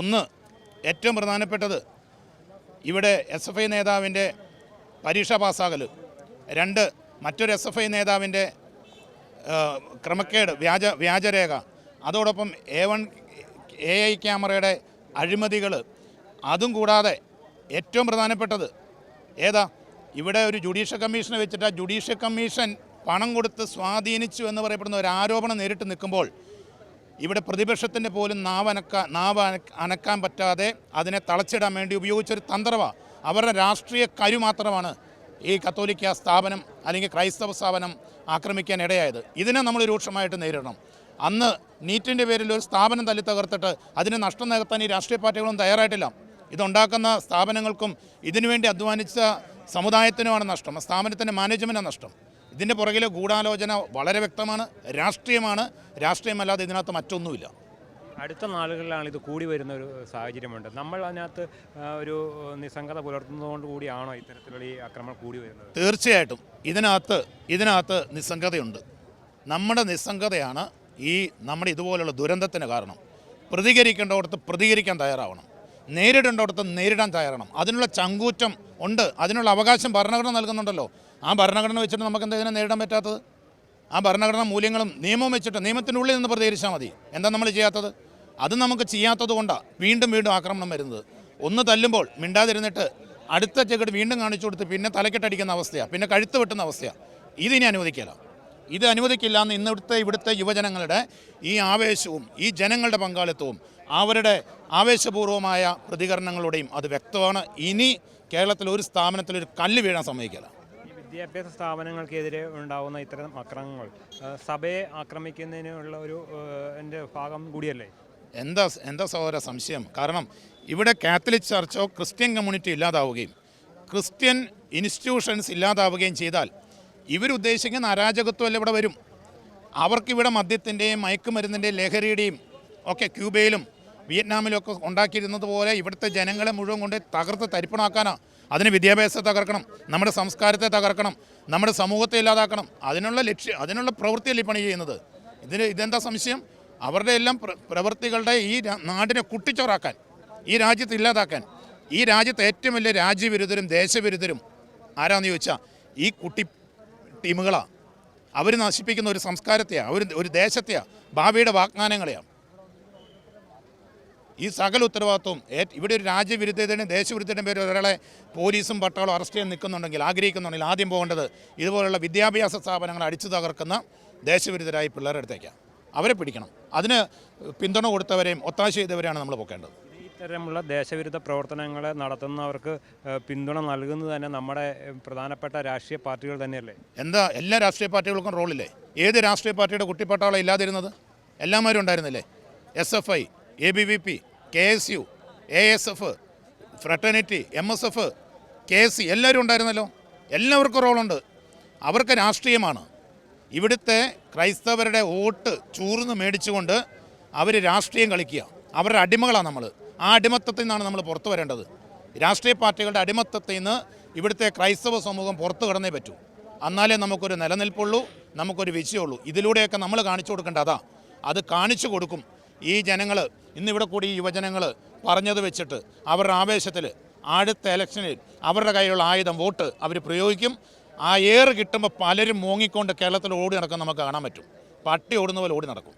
ഒന്ന് ഏറ്റവും പ്രധാനപ്പെട്ടത് ഇവിടെ എസ് എഫ് ഐ നേതാവിന്റെ പരീക്ഷ പാസ്സാകൽ. രണ്ട് മറ്റൊരു എസ് എഫ് ഐ നേതാവിന്റെ ക്രമക്കേട് വ്യാജ വ്യാജരേഖ. അതോടൊപ്പം എ വൺ എ ഐ ക്യാമറയുടെ അഴിമതികൾ. അതും കൂടാതെ ഏറ്റവും പ്രധാനപ്പെട്ടത് ഏതാ? ഇവിടെ ഒരു ജുഡീഷ്യൽ കമ്മീഷനെ വെച്ചിട്ട് ആ ജുഡീഷ്യൽ കമ്മീഷൻ പണം കൊടുത്ത് സ്വാധീനിച്ചു എന്ന് പറയപ്പെടുന്ന ഒരു ആരോപണം നേരിട്ട് നിൽക്കുമ്പോൾ ഇവിടെ പ്രതിപക്ഷത്തിന്റെ പോലും നാവ് അനക്ക നാവ് അനക്കാൻ പറ്റാതെ അതിനെ തളച്ചിടാൻ വേണ്ടി ഉപയോഗിച്ചൊരു തന്ത്രമാണ് അവരുടെ രാഷ്ട്രീയ കരു മാത്രമാണ് ഈ കത്തോലിക്ക സ്ഥാപനം അല്ലെങ്കിൽ ക്രൈസ്തവ സ്ഥാപനം ആക്രമിക്കാൻ ഇടയായത്. ഇതിനെ നമ്മൾ രൂക്ഷമായിട്ട് നേരിടണം. അന്ന് നീറ്റിന്റെ പേരിൽ ഒരു സ്ഥാപനം തല്ലി തകർത്തിട്ട് അതിന് നഷ്ടം നികത്താൻ ഈ രാഷ്ട്രീയ പാർട്ടികളൊന്നും തയ്യാറായിട്ടില്ല. ഇതുണ്ടാക്കുന്ന സ്ഥാപനങ്ങൾക്കും ഇതിനുവേണ്ടി അധ്വാനിച്ച സമുദായത്തിനുമാണ് നഷ്ടം. സ്ഥാപനത്തിന്റെ മാനേജ്മെന്റാണ് നഷ്ടം. ഇതിന്റെ പുറകിലെ ഗൂഢാലോചന വളരെ വ്യക്തമാണ് രാഷ്ട്രീയമാണ്. രാഷ്ട്രീയമല്ലാതെ ഇതിനകത്ത് മറ്റൊന്നുമില്ല. അടുത്ത നാളുകളിലാണ് ഇത് കൂടി വരുന്ന ഒരു സാഹചര്യമുണ്ട്. നമ്മൾ അതിനകത്ത് ഒരു നിസ്സംഗത പുലർത്തുന്നതുകൊണ്ട് കൂടിയാണോ ഇത്തരത്തിലുള്ള ഈ ആക്രമണം കൂടി വരുന്നത്? തീർച്ചയായിട്ടും. ഇതിനകത്ത് ഇതിനകത്ത് നിസ്സംഗതയുണ്ട്. നമ്മുടെ നിസ്സംഗതയാണ് ഈ നമ്മുടെ ഇതുപോലുള്ള ദുരന്തത്തിന് കാരണം. പ്രതികരിക്കേണ്ടവിടത്ത് പ്രതികരിക്കാൻ തയ്യാറാവണം. നേരിടേണ്ടവിടത്ത് നേരിടാൻ തയ്യാറാവണം. അതിനുള്ള ചങ്കൂറ്റം ഉണ്ട്. അതിനുള്ള അവകാശം ഭരണഘടന നൽകുന്നുണ്ടല്ലോ. ആ ഭരണഘടന വെച്ചിട്ട് നമുക്ക് എന്താ ഇതിനെ നേരിടാൻ പറ്റാത്തത്? ആ ഭരണഘടന മൂല്യങ്ങളും നിയമവും വെച്ചിട്ട് നിയമത്തിനുള്ളിൽ നിന്ന് പ്രതികരിച്ചാൽ മതി. എന്താ നമ്മൾ ചെയ്യാത്തത്? അത് നമുക്ക് ചെയ്യാത്തത് കൊണ്ടാണ് വീണ്ടും വീണ്ടും ആക്രമണം വരുന്നത്. ഒന്ന് തല്ലുമ്പോൾ മിണ്ടാതിരുന്നിട്ട് അടുത്ത ചെക്കട്ട് വീണ്ടും കാണിച്ചു കൊടുത്ത് പിന്നെ തലക്കെട്ടടിക്കുന്ന അവസ്ഥയാണ് പിന്നെ കഴുത്ത് വെട്ടുന്ന അവസ്ഥയാണ് ഇതിനി അനുവദിക്കില്ല ഇത് അനുവദിക്കില്ല എന്ന് ഇന്നിവിടുത്തെ ഇവിടുത്തെ യുവജനങ്ങളുടെ ഈ ആവേശവും ഈ ജനങ്ങളുടെ പങ്കാളിത്തവും അവരുടെ ആവേശപൂർവമായ പ്രതികരണങ്ങളുടെയും അത് വ്യക്തമാണ്. ഇനി കേരളത്തിൽ ഒരു സ്ഥാപനത്തിൽ ഒരു കല്ല് വീഴാൻ സമ്മതിക്കില്ല വിദ്യാഭ്യാസ സ്ഥാപനങ്ങൾക്കെതിരെ ഉണ്ടാകുന്ന ഇത്തരം അക്രമങ്ങൾ. സഭയെ ആക്രമിക്കുന്നതിനുള്ള ഒരു എന്റെ ഭാഗം കൂടിയല്ലേ? എന്താ എന്താ സഹോദര സംശയം? കാരണം ഇവിടെ കാത്തലിക് ചർച്ചോ ക്രിസ്ത്യൻ കമ്മ്യൂണിറ്റി ഇല്ലാതാവുകയും ക്രിസ്ത്യൻ ഇൻസ്റ്റിറ്റ്യൂഷൻസ് ഇല്ലാതാവുകയും ചെയ്താൽ ഇവരുദ്ദേശിക്കുന്ന അരാജകത്വമല്ല ഇവിടെ വരും? അവർക്കിവിടെ മദ്യത്തിന്റെയും മയക്കുമരുന്നിന്റെയും ലഹരിയുടെയും ഒക്കെ ക്യൂബയിലും വിയറ്റ്നാമിലും ഒക്കെ ഉണ്ടാക്കിയിരുന്നത് പോലെ ഇവിടുത്തെ ജനങ്ങളെ മുഴുവൻ കൊണ്ട് തകർത്ത് തരിപ്പണാക്കാനാണ് അതിന് വിദ്യാഭ്യാസത്തെ തകർക്കണം നമ്മുടെ സംസ്കാരത്തെ തകർക്കണം നമ്മുടെ സമൂഹത്തെ ഇല്ലാതാക്കണം. അതിനുള്ള ലക്ഷ്യം അതിനുള്ള പ്രവൃത്തിയല്ലേ പണി ചെയ്യുന്നത്? ഇതിന് ഇതെന്താ സംശയം? അവരുടെ എല്ലാം പ്രവൃത്തികളുടെ ഈ നാടിനെ കുട്ടിച്ചോറാക്കാൻ ഈ രാജ്യത്ത് ഇല്ലാതാക്കാൻ ഈ രാജ്യത്തെ ഏറ്റവും വലിയ രാജ്യവിരുദ്ധരും ദേശവിരുദ്ധരും ആരാന്ന് ചോദിച്ചാൽ ഈ കുട്ടി ടീമുകളാണ് അവർ നശിപ്പിക്കുന്ന ഒരു സംസ്കാരത്തെയാണ് അവർ ഒരു ദേശത്തെയാണ് ഭാവിയുടെ വാഗ്ദാനങ്ങളെയാണ് ഈ സകല ഉത്തരവാദിത്വവും ഏ- ഇവിടെ ഒരു രാജ്യവിരുദ്ധതയുടെയും ദേശവിരുദ്ധതയുടെയും പേര് ഒരാളെ പോലീസും പട്ടാളും അറസ്റ്റ് ചെയ്യാൻ നിൽക്കുന്നുണ്ടെങ്കിൽ ആഗ്രഹിക്കുന്നുണ്ടെങ്കിൽ ആദ്യം പോകേണ്ടത് ഇതുപോലുള്ള വിദ്യാഭ്യാസ സ്ഥാപനങ്ങൾ അടിച്ചു തകർക്കുന്ന ദേശവിരുദ്ധരായി പിള്ളേരുടെ അടുത്തേക്കാണ് അവരെ പിടിക്കണം. അതിന് പിന്തുണ കൊടുത്തവരെയും ഒത്താശ ചെയ്തവരെയാണ് നമ്മൾ പോക്കേണ്ടത്. ഇത്തരമുള്ള ദേശവിരുദ്ധ പ്രവർത്തനങ്ങൾ നടത്തുന്നവർക്ക് പിന്തുണ നൽകുന്നത് തന്നെ നമ്മുടെ പ്രധാനപ്പെട്ട രാഷ്ട്രീയ പാർട്ടികൾ തന്നെയല്ലേ? എന്താ എല്ലാ രാഷ്ട്രീയ പാർട്ടികൾക്കും റോളില്ലേ? ഏത് രാഷ്ട്രീയ പാർട്ടിയുടെ കുട്ടിപ്പട്ടാളം ഇല്ലാതിരുന്നത്? എല്ലാവരും ഉണ്ടായിരുന്നില്ലേ? S F I A B V P K S U A S F fraternity M S F K S C എല്ലാവരും ഉണ്ടായിരുന്നല്ലോ. എല്ലാവർക്കും റോളുണ്ട്. അവർക്ക് രാഷ്ട്രീയമാണ്. ഇവിടുത്തെ ക്രൈസ്തവരുടെ വോട്ട് ചൂർന്ന് മേടിച്ചുകൊണ്ട് അവർ രാഷ്ട്രീയം കളിക്കുക. അവരുടെ അടിമകളാണ് നമ്മൾ ആ അടിമത്തത്തിൽ നിന്നാണ് നമ്മൾ പുറത്തു വരേണ്ടത്. രാഷ്ട്രീയ പാർട്ടികളുടെ അടിമത്തത്തിൽ നിന്ന് ഇവിടുത്തെ ക്രൈസ്തവ സമൂഹം പുറത്തു കടന്നേ പറ്റൂ. എന്നാലേ നമുക്കൊരു നിലനിൽപ്പുള്ളൂ നമുക്കൊരു വിജയമുള്ളൂ. ഇതിലൂടെയൊക്കെ നമ്മൾ കാണിച്ചു കൊടുക്കേണ്ട അതാ. അത് കാണിച്ചു കൊടുക്കും. ഈ ജനങ്ങൾ ഇന്നിവിടെ കൂടി യുവജനങ്ങൾ പറഞ്ഞത് വെച്ചിട്ട് അവരുടെ ആവേശത്തിൽ അടുത്ത ഇലക്ഷനിൽ അവരുടെ കയ്യിലുള്ള ആയുധം വോട്ട് അവർ പ്രയോഗിക്കും. ആ ഏറ് കിട്ടുമ്പോൾ പലരും മൂങ്ങിക്കൊണ്ട് കേരളത്തിൽ ഓടി നടക്കാൻ നമുക്ക് കാണാൻ പറ്റും. പട്ടി ഓടുന്ന പോലെ ഓടി നടക്കും.